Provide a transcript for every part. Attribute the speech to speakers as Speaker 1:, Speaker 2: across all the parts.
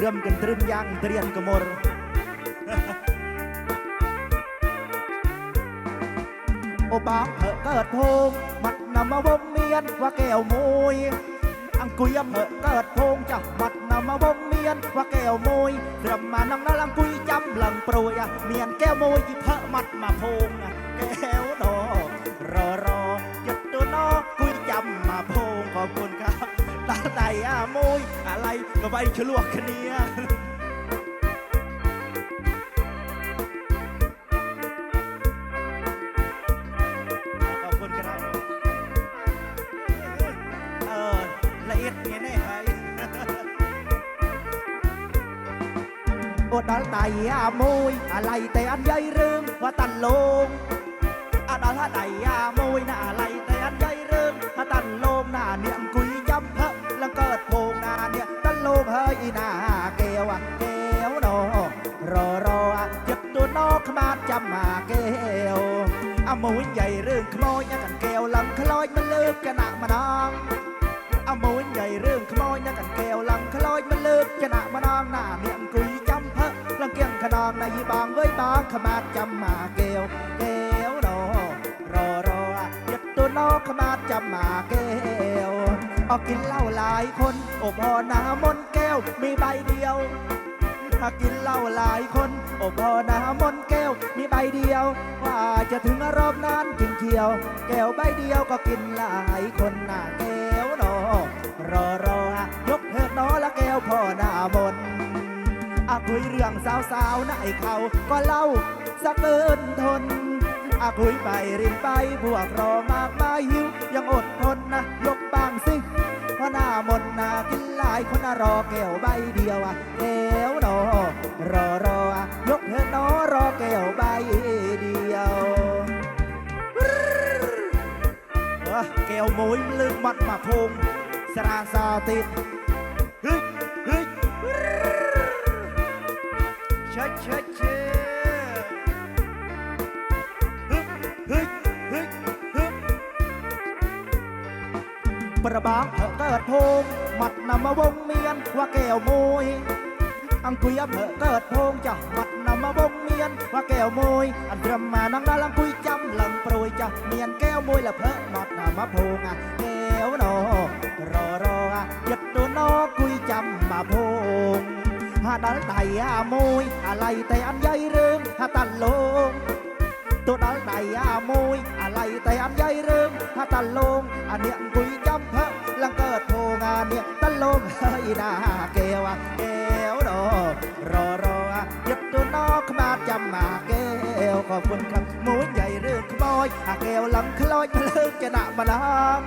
Speaker 1: เรื่มกันตรึมยังเตรียนกระมรโอบางเพอเกิดพงมัดนำมาวงเมียนว่าแก้วมวยอังกุยเพอเกิดพงจับมัดนำมาวงเมียนว่าแก้วมวยเริ่มมานังนาลั อะมยอะไรก็ไปฉลวกคะเนียขอบคุณครับเออละเอียดเงี้ยแน่ไอ้โอดอลไตอามยอะไรแต่อันใหญ่เรื่องว่าตันลงอดอลฮะไตอามวยน่ะอะ ดโพงหน้าเนี่ยตันลงเฮ้ยหน้าแก้วอะแก้วดอรอรออะเจ็บตัวนอกขมาจำมาแก้วอามวยใหญ่เรื่องขโมยนกันแก้วหลังคลอยมันเลิกกันหนักมานองอามวยใหญ่เรื่องขโมยนกันแก้วหลังคลอยมันเลิกกันหนักมานองหน้าเมียกุยจำเพะลังเกียงขนองในบางไว้บางขมาดจำมาแก้วแก้วดอรอรอหยัดตัวนอกขมาดจำมาแก้ว ออกกินเหล้าหลายคน โอบพอหน้ามนแก้วมีใบเดียวถ้ากินเหล้าหลายคน โอบพอน้ำมนแก้วมีใบเดียว ว่าจะถึงรอบนั้นถึงเที่ยว แก้วใบเดียวก็กินหลายคนหน้าแก้วดอรอรอยกเถิดนอละแก้วพ่อหน้ามนอะคุยเรื่องสาวๆนะไอเขาก็เล่าสักเกินทนอะคุยไปรินไปพวกรอมากมายหิวยังอดทนนะยกบาายคนน่ะรอแก้วใบเดียวอะแก้วดอรอรออะยกเถิดนอรอแก้วใบเดียวเอ้อแก้วมวยลืมมัดมาพงสราสาติดเฮ้ยเฮ้ยเชิดเชิดเชิด ประบางเถอะเกิดโพงหมัดนำมาวงเมียนว่าแก้วมวยอังกุยเถอเกิดโพงจ้ะหมัดนำมาวงเมียนว่าแก้วมวยอันเรมมานังนาลังคุยจำหลังโปรยจ้ะเมียนแก้วมวยละเพอหมัดนำมาโพงอะแก้วนอรอรออะหยัดตัวนอคุยจำมาโพงหาดัลไตอามวยอะไรแต่อันใหญ่เรื่องหาตันลงตัวดัลไตอามวยอะไรแต่อันใหญ่เรื่องถ้าตันลงอันเนี้ยกุย จำเพะลังเกิดโพงานเนี่ยตันลงเฮ้ยนาแก้วอะแก้วดอรอรออะหยัดตัวนอกมาจำมาแก้วขอบคุณครับหมูใหญ่เรื่องขโมยอาแก้วหลังคลอยมาเลิกจะหนามานัง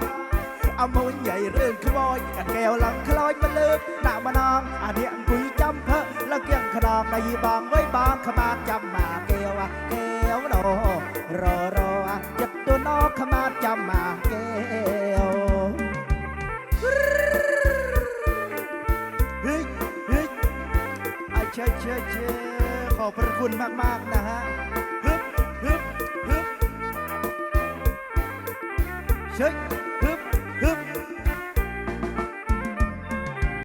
Speaker 1: เอาหมูใหญ่เรื่องขโมยอาแก้วหลังคลอยมาเลิกหนามานังอันเนี้ยกุยจำเพะลังเกียงขนองในบางไว้บางขมาจำมาแก้วอะแก้วดอ รอรออ่ะจัดตัว เฮ้เฮ้ยอเชเชเชขอบพระคุณมาก ๆ นะฮะฮึบฮึบฮึบเช